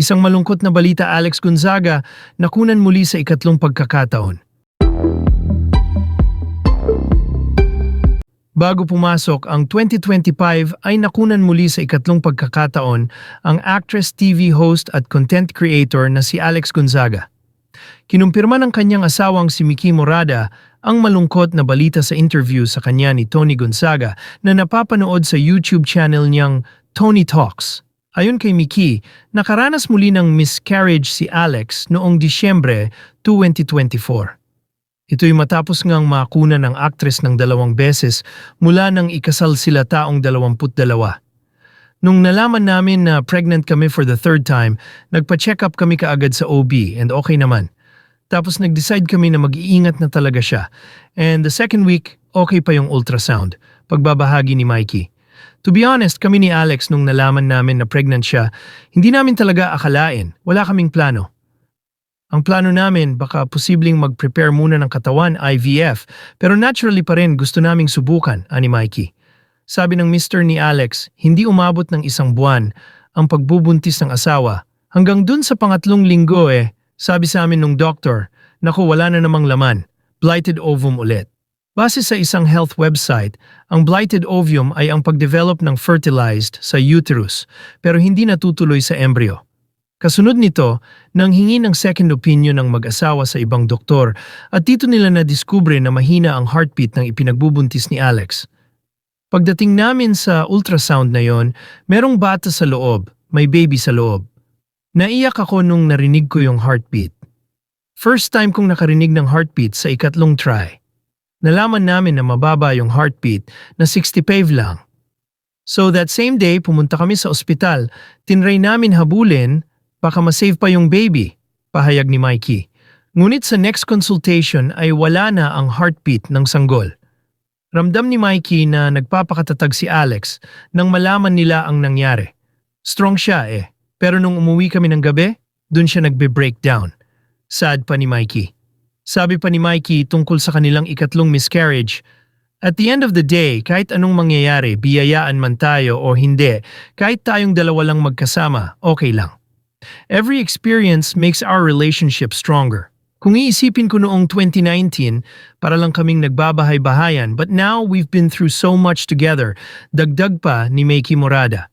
Isang malungkot na balita Alex Gonzaga nakunan muli sa ikatlong pagkakataon. Bago pumasok ang 2025 ay nakunan muli sa ikatlong pagkakataon ang actress, TV host at content creator na si Alex Gonzaga. Kinumpirma ng kanyang asawang si Miki Morada ang malungkot na balita sa interview sa kanya ni Tony Gonzaga na napapanood sa YouTube channel niyang Tony Talks. Ayon kay Miki, nakaranas muli ng miscarriage si Alex noong Disyembre 2024. Ito'y matapos ngang makuna ng aktres ng dalawang beses mula nang ikasal sila taong 22. Nung nalaman namin na pregnant kami for the third time, nagpa-check up kami kaagad sa OB and okay naman. Tapos nag-decide kami na mag-iingat na talaga siya. And the second week, okay pa yung ultrasound. Pagbabahagi ni Mikey. To be honest, kami ni Alex nung nalaman namin na pregnant siya, hindi namin talaga akalain. Wala kaming plano. Ang plano namin, baka posibleng mag-prepare muna ng katawan IVF, pero naturally pa rin gusto naming subukan, ani Mikey. Sabi ng Mr. ni Alex, hindi umabot ng isang buwan ang pagbubuntis ng asawa. Hanggang dun sa pangatlong linggo eh, sabi sa amin nung doktor, naku wala na namang laman, blighted ovum ulit. Base sa isang health website, ang blighted ovum ay ang pagdevelop ng fertilized sa uterus pero hindi natutuloy sa embryo. Kasunod nito, nang hingi ng second opinion ng mag-asawa sa ibang doktor at dito nila na-discover na mahina ang heartbeat ng ipinagbubuntis ni Alex. Pagdating namin sa ultrasound na yon, merong bata sa loob, may baby sa loob. Naiyak ako nung narinig ko yung heartbeat. First time kong nakarinig ng heartbeat sa ikatlong try. Nalaman namin na mababa yung heartbeat na 65 lang. So that same day, pumunta kami sa ospital. Tinry namin habulin Baka masave pa yung baby, pahayag ni Mikey. Ngunit sa next consultation ay wala na ang heartbeat ng sanggol. Ramdam ni Mikey na nagpapakatatag si Alex nang malaman nila ang nangyari. Strong siya eh, pero nung umuwi kami ng gabi, dun siya nagbe-breakdown. Sad pa ni Mikey. Sabi pa ni Mikey tungkol sa kanilang ikatlong miscarriage, At the end of the day, kahit anong mangyayari, biyayaan man tayo o hindi, kahit tayong dalawa lang magkasama, okay lang. Every experience makes our relationship stronger. Kung iisipin ko noong 2019, para lang kaming nagbabahay-bahayan but now we've been through so much together, dagdag pa ni Meiki Morada.